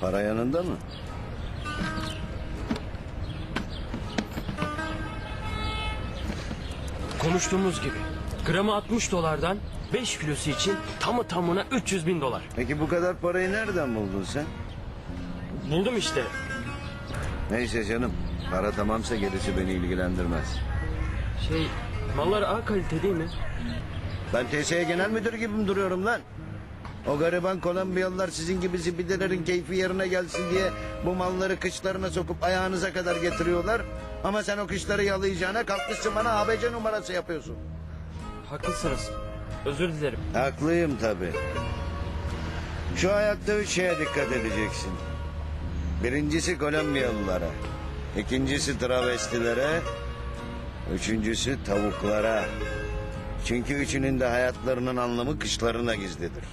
Para yanında mı? Konuştuğumuz gibi. Gramı 60 dolardan 5 kilosu için tamı tamına 300 bin dolar. Peki bu kadar parayı nereden buldun sen? Buldum işte. Neyse canım. Para tamamsa gerisi beni ilgilendirmez. Şey mallar A kalite değil mi? Ben TSE genel müdür gibi mi duruyorum lan? O gariban Kolombiyalılar sizin gibi zibidelerin keyfi yerine gelsin diye bu malları kışlarına sokup ayağınıza kadar getiriyorlar. Ama sen o kışları yalayacağına kalkmışsın bana ABC numarası yapıyorsun. Haklısınız. Özür dilerim. Haklıyım tabii. Şu hayatta üç şeye dikkat edeceksin. Birincisi Kolombiyalılara. ikincisi travestilere. Üçüncüsü tavuklara. Çünkü üçünün de hayatlarının anlamı kışlarına gizlidir.